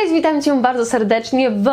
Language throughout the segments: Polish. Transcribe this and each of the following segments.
Cześć, witam Cię bardzo serdecznie w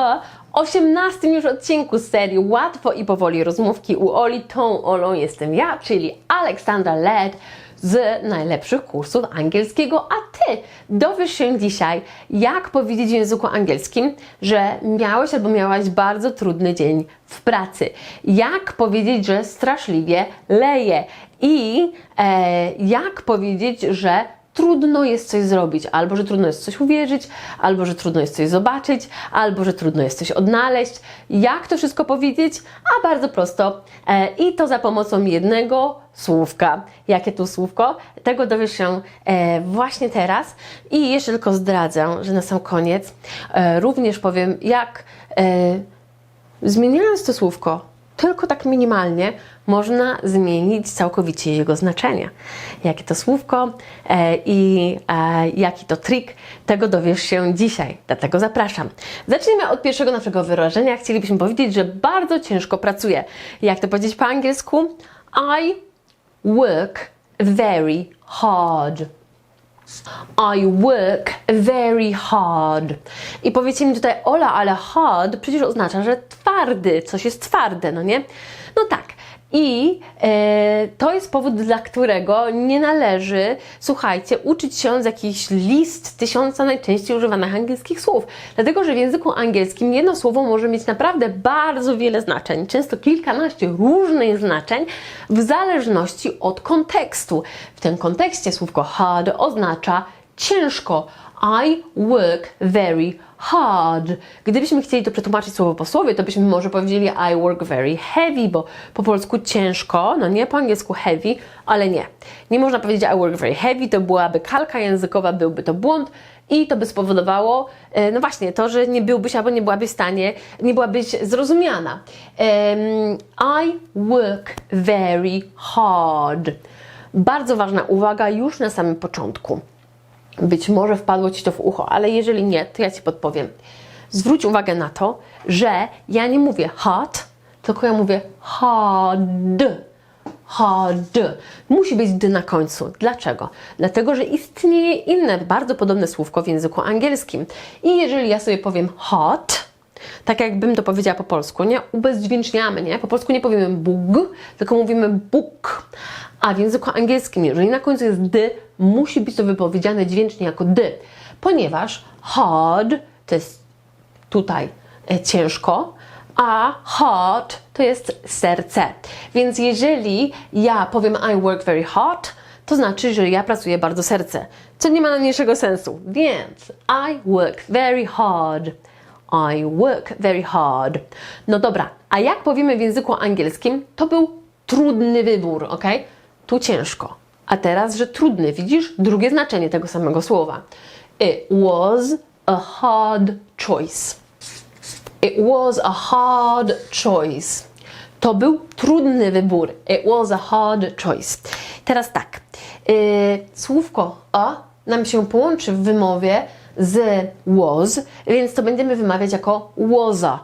18 już odcinku serii Łatwo i powoli rozmówki u Oli. Tą Olą jestem ja, czyli Aleksandra Led z najlepszych kursów angielskiego, a Ty dowiesz się dzisiaj, jak powiedzieć w języku angielskim, że miałeś albo miałaś bardzo trudny dzień w pracy. Jak powiedzieć, że straszliwie leje i e, jak powiedzieć, że trudno jest coś zrobić, albo że trudno jest coś uwierzyć, albo że trudno jest coś zobaczyć, albo że trudno jest coś odnaleźć. Jak to wszystko powiedzieć? A bardzo prosto. E, I to za pomocą jednego słówka. Jakie to słówko? Tego dowiesz się e, właśnie teraz. I jeszcze tylko zdradzę, że na sam koniec e, również powiem, jak e, zmieniając to słówko, tylko tak minimalnie można zmienić całkowicie jego znaczenie. Jakie to słówko e, i e, jaki to trik, tego dowiesz się dzisiaj. Dlatego zapraszam. Zacznijmy od pierwszego naszego wyrażenia. Chcielibyśmy powiedzieć, że bardzo ciężko pracuję. Jak to powiedzieć po angielsku? I work very hard. I work very hard. I powiecie mi tutaj, Ola, ale hard przecież oznacza, że twardy, coś jest twarde, no nie? No tak. I e, to jest powód, dla którego nie należy, słuchajcie, uczyć się z jakichś list tysiąca najczęściej używanych angielskich słów. Dlatego, że w języku angielskim jedno słowo może mieć naprawdę bardzo wiele znaczeń, często kilkanaście różnych znaczeń, w zależności od kontekstu. W tym kontekście słówko hard oznacza ciężko. I work very hard. Gdybyśmy chcieli to przetłumaczyć słowo po słowie, to byśmy może powiedzieli I work very heavy, bo po polsku ciężko, no nie, po angielsku heavy, ale nie. Nie można powiedzieć I work very heavy, to byłaby kalka językowa, byłby to błąd i to by spowodowało, e, no właśnie, to, że nie byłbyś albo nie byłabyś w stanie, nie byłabyś zrozumiana. Um, I work very hard. Bardzo ważna uwaga już na samym początku. Być może wpadło Ci to w ucho, ale jeżeli nie, to ja Ci podpowiem. Zwróć uwagę na to, że ja nie mówię hot, tylko ja mówię hard. Hard. Musi być d na końcu. Dlaczego? Dlatego, że istnieje inne, bardzo podobne słówko w języku angielskim. I jeżeli ja sobie powiem hot, tak jakbym to powiedziała po polsku, nie? Ubezdźwięczniamy, nie? Po polsku nie powiemy bug, tylko mówimy buk. A w języku angielskim, jeżeli na końcu jest d, musi być to wypowiedziane dźwięcznie jako d, ponieważ hard to jest tutaj e, ciężko, a heart to jest serce. Więc jeżeli ja powiem I work very hard, to znaczy, że ja pracuję bardzo serce, co nie ma najmniejszego sensu. Więc I work very hard. I work very hard. No dobra, a jak powiemy w języku angielskim, to był trudny wybór, ok? Tu ciężko. A teraz, że trudny, widzisz? Drugie znaczenie tego samego słowa. It was a hard choice. It was a hard choice. To był trudny wybór. It was a hard choice. Teraz tak. Yy, słówko a nam się połączy w wymowie z was, więc to będziemy wymawiać jako łoza.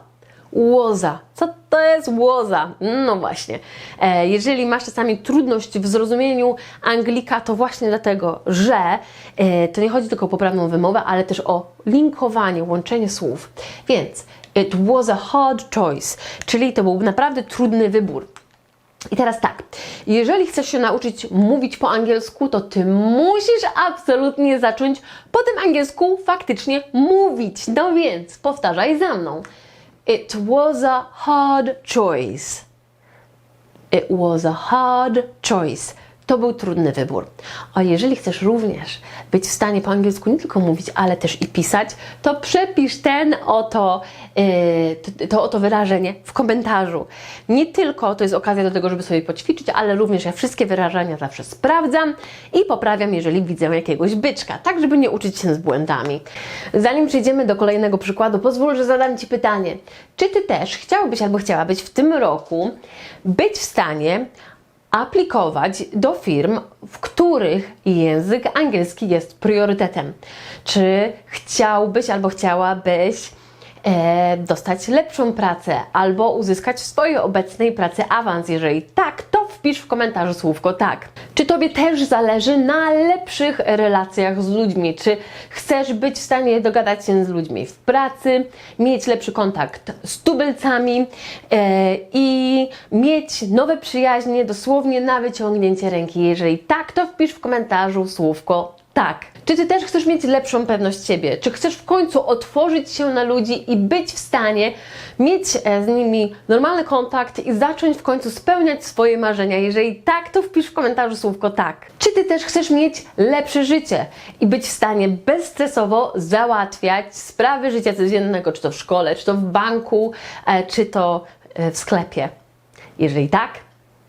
Łoza. Co to jest łoza? No właśnie. E, jeżeli masz czasami trudność w zrozumieniu Anglika, to właśnie dlatego, że e, to nie chodzi tylko o poprawną wymowę, ale też o linkowanie, łączenie słów. Więc it was a hard choice, czyli to był naprawdę trudny wybór. I teraz tak, jeżeli chcesz się nauczyć mówić po angielsku, to ty musisz absolutnie zacząć po tym angielsku faktycznie mówić. No więc powtarzaj za mną. It was a hard choice. It was a hard choice. To był trudny wybór. A jeżeli chcesz również być w stanie po angielsku nie tylko mówić, ale też i pisać, to przepisz ten oto, yy, to oto wyrażenie w komentarzu. Nie tylko to jest okazja do tego, żeby sobie poćwiczyć, ale również ja wszystkie wyrażenia zawsze sprawdzam i poprawiam, jeżeli widzę jakiegoś byczka, tak żeby nie uczyć się z błędami. Zanim przejdziemy do kolejnego przykładu, pozwól, że zadam Ci pytanie. Czy Ty też chciałbyś albo chciałabyś w tym roku być w stanie aplikować do firm, w których język angielski jest priorytetem. Czy chciałbyś albo chciałabyś e, dostać lepszą pracę albo uzyskać w swojej obecnej pracy awans? Jeżeli tak, wpisz w komentarzu słówko tak. Czy Tobie też zależy na lepszych relacjach z ludźmi? Czy chcesz być w stanie dogadać się z ludźmi w pracy, mieć lepszy kontakt z tubylcami e, i mieć nowe przyjaźnie dosłownie na wyciągnięcie ręki? Jeżeli tak, to wpisz w komentarzu słówko tak. Czy ty też chcesz mieć lepszą pewność siebie? Czy chcesz w końcu otworzyć się na ludzi i być w stanie mieć e, z nimi normalny kontakt i zacząć w końcu spełniać swoje marzenia? Jeżeli tak, to wpisz w komentarzu słówko tak. Czy ty też chcesz mieć lepsze życie i być w stanie bezstresowo załatwiać sprawy życia codziennego, czy to w szkole, czy to w banku, e, czy to e, w sklepie? Jeżeli tak,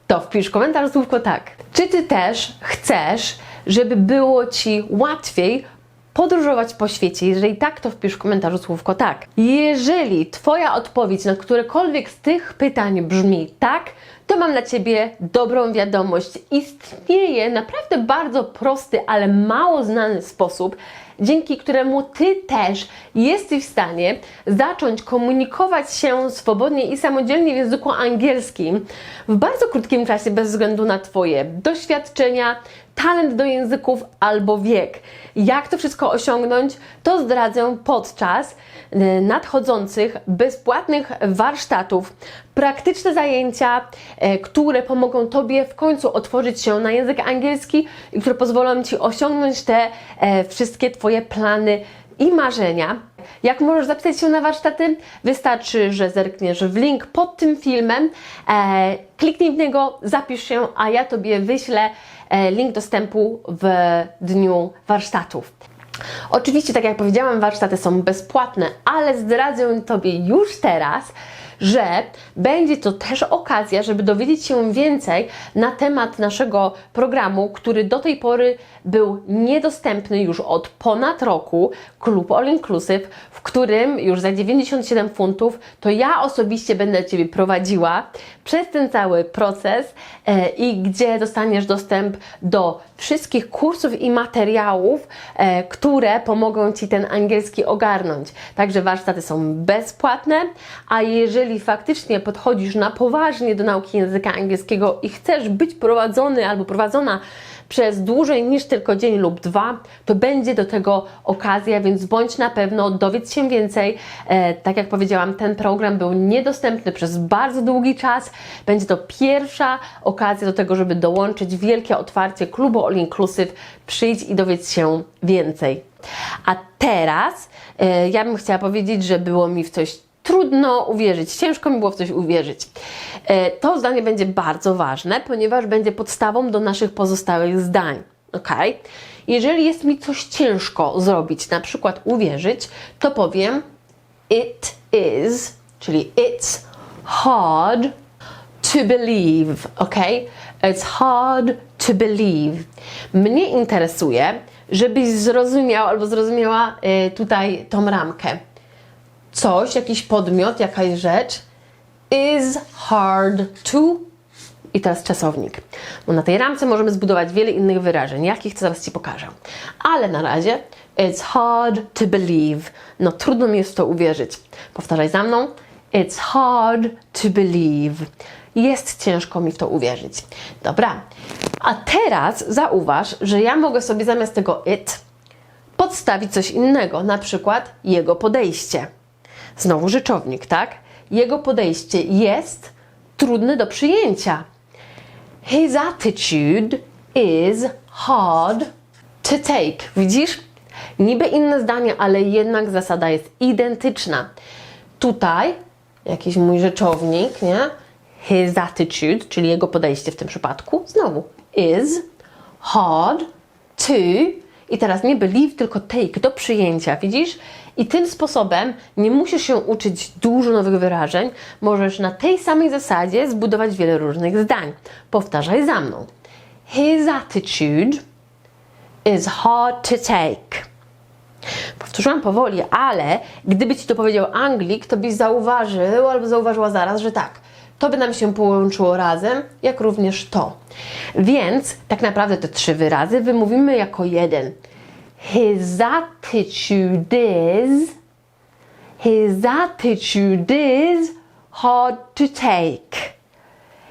to wpisz komentarz słówko tak. Czy ty też chcesz, żeby było ci łatwiej podróżować po świecie? Jeżeli tak, to wpisz w komentarzu słówko tak. Jeżeli twoja odpowiedź na którekolwiek z tych pytań brzmi tak, to mam dla ciebie dobrą wiadomość. Istnieje naprawdę bardzo prosty, ale mało znany sposób, dzięki któremu ty też jesteś w stanie zacząć komunikować się swobodnie i samodzielnie w języku angielskim w bardzo krótkim czasie, bez względu na Twoje doświadczenia, talent do języków albo wiek. Jak to wszystko osiągnąć, to zdradzę podczas e, nadchodzących bezpłatnych warsztatów. Praktyczne zajęcia, e, które pomogą Tobie w końcu otworzyć się na język angielski i które pozwolą Ci osiągnąć te e, wszystkie Twoje plany i marzenia. Jak możesz zapisać się na warsztaty? Wystarczy, że zerkniesz w link pod tym filmem, e, kliknij w niego, zapisz się, a ja Tobie wyślę link dostępu w dniu warsztatów. Oczywiście, tak jak powiedziałam, warsztaty są bezpłatne, ale zdradzę Tobie już teraz, że będzie to też okazja, żeby dowiedzieć się więcej na temat naszego programu, który do tej pory był niedostępny już od ponad roku, klub All Inclusive, w którym już za 97 funtów to ja osobiście będę Ciebie prowadziła przez ten cały proces e, i gdzie dostaniesz dostęp do wszystkich kursów i materiałów, e, które pomogą Ci ten angielski ogarnąć. Także warsztaty są bezpłatne, a jeżeli faktycznie podchodzisz na poważnie do nauki języka angielskiego i chcesz być prowadzony albo prowadzona przez dłużej niż tylko dzień lub dwa, to będzie do tego okazja, więc bądź na pewno, dowiedz się więcej. E, tak jak powiedziałam, ten program był niedostępny przez bardzo długi czas. Będzie to pierwsza okazja do tego, żeby dołączyć wielkie otwarcie klubu All Inclusive. Przyjdź i dowiedz się więcej. A teraz e, ja bym chciała powiedzieć, że było mi w coś trudno uwierzyć, ciężko mi było w coś uwierzyć. E, To zdanie będzie bardzo ważne, ponieważ będzie podstawą do naszych pozostałych zdań. Ok? Jeżeli jest mi coś ciężko zrobić, na przykład uwierzyć, to powiem it is, czyli it's hard to believe, ok? It's hard to believe. Mnie interesuje, żebyś zrozumiał albo zrozumiała e, tutaj tą ramkę coś, jakiś podmiot, jakaś rzecz is hard to i teraz czasownik. Bo na tej ramce możemy zbudować wiele innych wyrażeń, jakich to zaraz Ci pokażę. Ale na razie it's hard to believe. No trudno mi jest w to uwierzyć. Powtarzaj za mną. It's hard to believe. Jest ciężko mi w to uwierzyć. Dobra. A teraz zauważ, że ja mogę sobie zamiast tego it podstawić coś innego, na przykład jego podejście. Znowu rzeczownik, tak? Jego podejście jest trudne do przyjęcia. His attitude is hard to take. Widzisz? Niby inne zdanie, ale jednak zasada jest identyczna. Tutaj jakiś mój rzeczownik, nie? His attitude, czyli jego podejście w tym przypadku, znowu is hard to i teraz nie believe, tylko take, do przyjęcia, widzisz? I tym sposobem nie musisz się uczyć dużo nowych wyrażeń, możesz na tej samej zasadzie zbudować wiele różnych zdań. Powtarzaj za mną. His attitude is hard to take. Powtórzyłam powoli, ale gdyby Ci to powiedział Anglik, to byś zauważył albo zauważyła zaraz, że tak, to by nam się połączyło razem, jak również to. Więc tak naprawdę te trzy wyrazy wymówimy jako jeden. His attitude is His attitude is hard to take.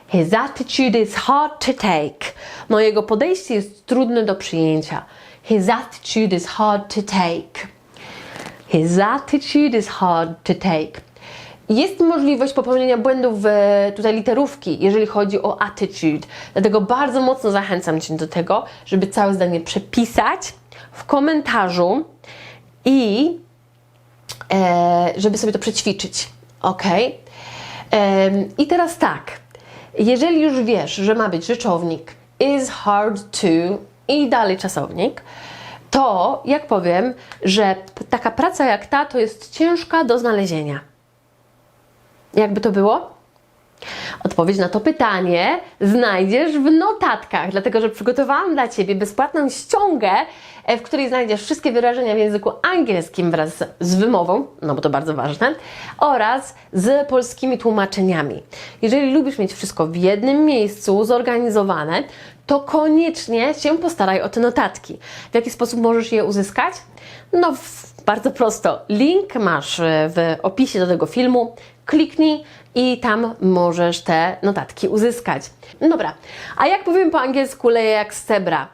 His attitude is hard to take. No jego podejście jest trudne do przyjęcia. His attitude is hard to take. His attitude is hard to take. Jest możliwość popełnienia błędów tutaj literówki, jeżeli chodzi o attitude. Dlatego bardzo mocno zachęcam Cię do tego, żeby całe zdanie przepisać w komentarzu i e, żeby sobie to przećwiczyć. Ok? Em, I teraz tak. Jeżeli już wiesz, że ma być rzeczownik is hard to i dalej czasownik, to jak powiem, że taka praca jak ta to jest ciężka do znalezienia. Jakby to było? Odpowiedź na to pytanie znajdziesz w notatkach, dlatego że przygotowałam dla Ciebie bezpłatną ściągę, e, w której znajdziesz wszystkie wyrażenia w języku angielskim wraz z wymową, no bo to bardzo ważne, oraz z polskimi tłumaczeniami. Jeżeli lubisz mieć wszystko w jednym miejscu zorganizowane, to koniecznie się postaraj o te notatki. W jaki sposób możesz je uzyskać? No, bardzo prosto. Link masz e, w opisie do tego filmu. Kliknij i tam możesz te notatki uzyskać. Dobra, a jak powiem po angielsku leje jak z cebra?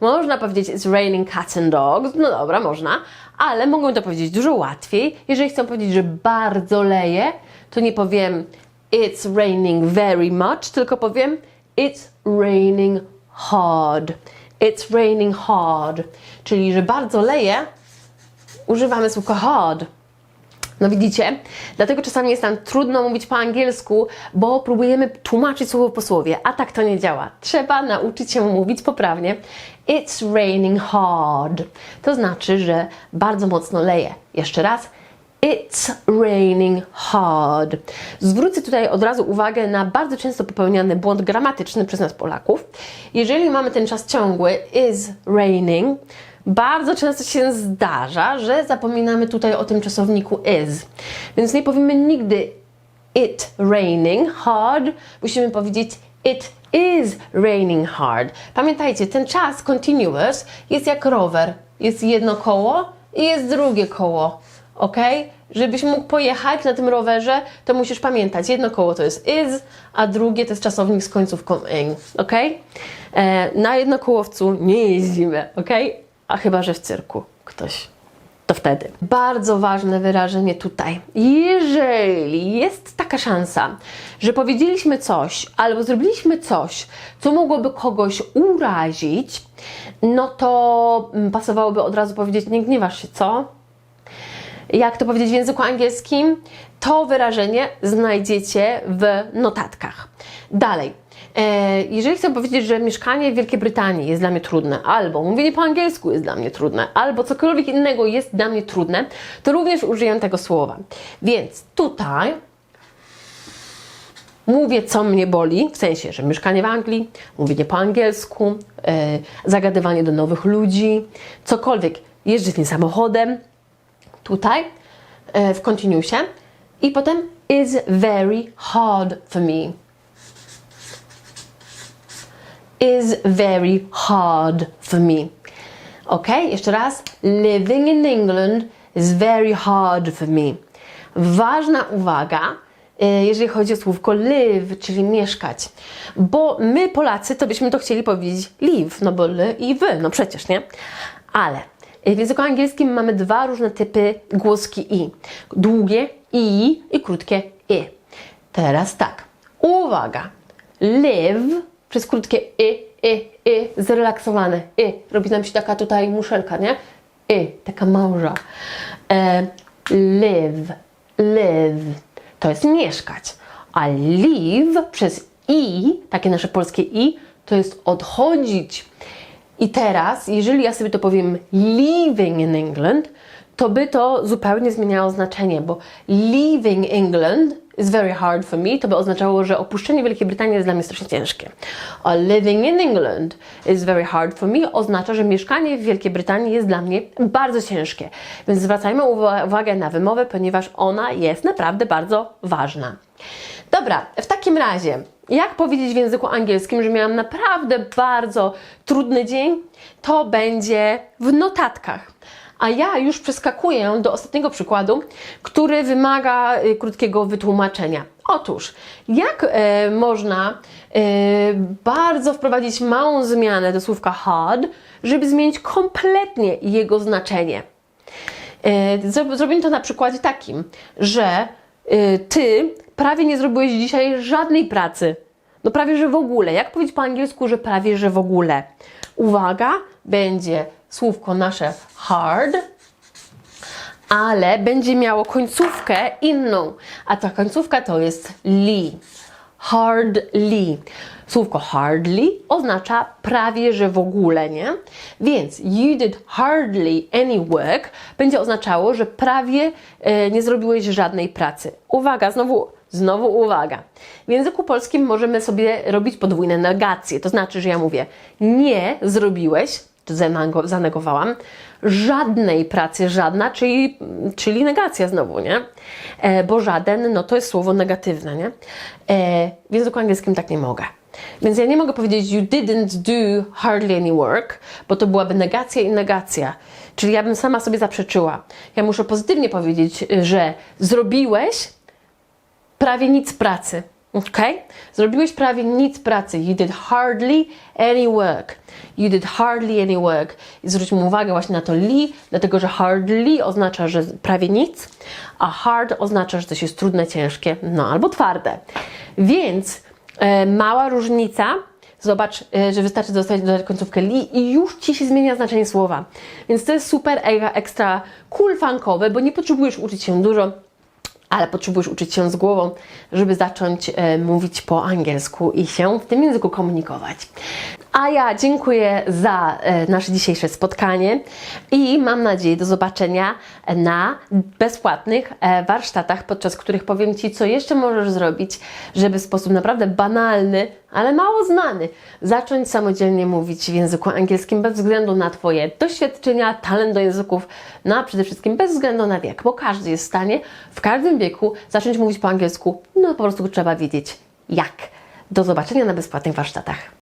Można powiedzieć it's raining cats and dogs, no dobra, można, ale mogą to powiedzieć dużo łatwiej. Jeżeli chcą powiedzieć, że bardzo leje, to nie powiem it's raining very much, tylko powiem it's raining hard. It's raining hard, czyli że bardzo leje, używamy słówka hard. No widzicie? Dlatego czasami jest nam trudno mówić po angielsku, bo próbujemy tłumaczyć słowo po słowie, a tak to nie działa. Trzeba nauczyć się mówić poprawnie. It's raining hard. To znaczy, że bardzo mocno leje. Jeszcze raz. It's raining hard. Zwrócę tutaj od razu uwagę na bardzo często popełniany błąd gramatyczny przez nas Polaków. Jeżeli mamy ten czas ciągły is raining, bardzo często się zdarza, że zapominamy tutaj o tym czasowniku is. Więc nie powiemy nigdy it raining hard, musimy powiedzieć it is raining hard. Pamiętajcie, ten czas continuous jest jak rower. Jest jedno koło i jest drugie koło. Ok? Żebyś mógł pojechać na tym rowerze, to musisz pamiętać, jedno koło to jest is, a drugie to jest czasownik z końcówką ing. Ok? E, na jednokołowcu nie jeździmy, ok? A chyba, że w cyrku ktoś to wtedy. Bardzo ważne wyrażenie tutaj. Jeżeli jest taka szansa, że powiedzieliśmy coś albo zrobiliśmy coś, co mogłoby kogoś urazić, no to mm, pasowałoby od razu powiedzieć: Nie gniewasz się, co? Jak to powiedzieć w języku angielskim? To wyrażenie znajdziecie w notatkach. Dalej. E, jeżeli chcę powiedzieć, że mieszkanie w Wielkiej Brytanii jest dla mnie trudne, albo mówienie po angielsku jest dla mnie trudne, albo cokolwiek innego jest dla mnie trudne, to również użyję tego słowa. Więc tutaj mówię, co mnie boli, w sensie, że mieszkanie w Anglii, mówienie po angielsku, e, zagadywanie do nowych ludzi, cokolwiek, jeżdżę tym samochodem, tutaj e, w continuusie i potem is very hard for me. Is very hard for me. Ok, jeszcze raz. Living in England is very hard for me. Ważna uwaga, e, jeżeli chodzi o słówko live, czyli mieszkać. Bo my, Polacy, to byśmy to chcieli powiedzieć live, no bo l i wy, no przecież, nie? Ale w języku angielskim mamy dwa różne typy głoski i. Długie i i krótkie i. Teraz tak. Uwaga. Live przez krótkie i, i, i, zrelaksowane i. Robi nam się taka tutaj muszelka, nie? I, taka małża. E, live, live. To jest mieszkać. A live przez i, takie nasze polskie i, to jest odchodzić. I teraz, jeżeli ja sobie to powiem living in England, to by to zupełnie zmieniało znaczenie, bo leaving England is very hard for me, to by oznaczało, że opuszczenie Wielkiej Brytanii jest dla mnie strasznie ciężkie. A living in England is very hard for me oznacza, że mieszkanie w Wielkiej Brytanii jest dla mnie bardzo ciężkie. Więc zwracajmy uwa- uwagę na wymowę, ponieważ ona jest naprawdę bardzo ważna. Dobra, w takim razie, jak powiedzieć w języku angielskim, że miałam naprawdę bardzo trudny dzień, to będzie w notatkach. A ja już przeskakuję do ostatniego przykładu, który wymaga y, krótkiego wytłumaczenia. Otóż, jak e, można e, bardzo wprowadzić małą zmianę do słówka hard, żeby zmienić kompletnie jego znaczenie? E, zro- Zrobimy to na przykładzie takim, że e, ty prawie nie zrobiłeś dzisiaj żadnej pracy. No prawie, że w ogóle. Jak powiedzieć po angielsku, że prawie, że w ogóle? Uwaga, będzie słówko nasze hard, ale będzie miało końcówkę inną, a ta końcówka to jest li. Hardly. Słówko hardly oznacza prawie, że w ogóle, nie? Więc you did hardly any work będzie oznaczało, że prawie e, nie zrobiłeś żadnej pracy. Uwaga, znowu, znowu uwaga. W języku polskim możemy sobie robić podwójne negacje. To znaczy, że ja mówię nie zrobiłeś, zanegowałam, żadnej pracy, żadna, czyli, czyli negacja znowu, nie? E, bo żaden, no to jest słowo negatywne, nie? E, w języku angielskim tak nie mogę. Więc ja nie mogę powiedzieć you didn't do hardly any work, bo to byłaby negacja i negacja. Czyli ja bym sama sobie zaprzeczyła. Ja muszę pozytywnie powiedzieć, że zrobiłeś prawie nic pracy. Ok? Zrobiłeś prawie nic pracy. You did hardly any work. You did hardly any work. I zwróćmy uwagę właśnie na to li, dlatego że hardly oznacza, że prawie nic, a hard oznacza, że coś jest trudne, ciężkie, no albo twarde. Więc e, mała różnica. Zobacz, e, że wystarczy dostać dodać końcówkę li i już Ci się zmienia znaczenie słowa. Więc to jest super, ekstra cool, funkowe, bo nie potrzebujesz uczyć się dużo, ale potrzebujesz uczyć się z głową, żeby zacząć e, mówić po angielsku i się w tym języku komunikować. A ja dziękuję za e, nasze dzisiejsze spotkanie i mam nadzieję do zobaczenia na bezpłatnych e, warsztatach, podczas których powiem Ci, co jeszcze możesz zrobić, żeby w sposób naprawdę banalny, ale mało znany, zacząć samodzielnie mówić w języku angielskim bez względu na Twoje doświadczenia, talent do języków, no a przede wszystkim bez względu na wiek, bo każdy jest w stanie w każdym wieku zacząć mówić po angielsku, no po prostu trzeba wiedzieć jak. Do zobaczenia na bezpłatnych warsztatach.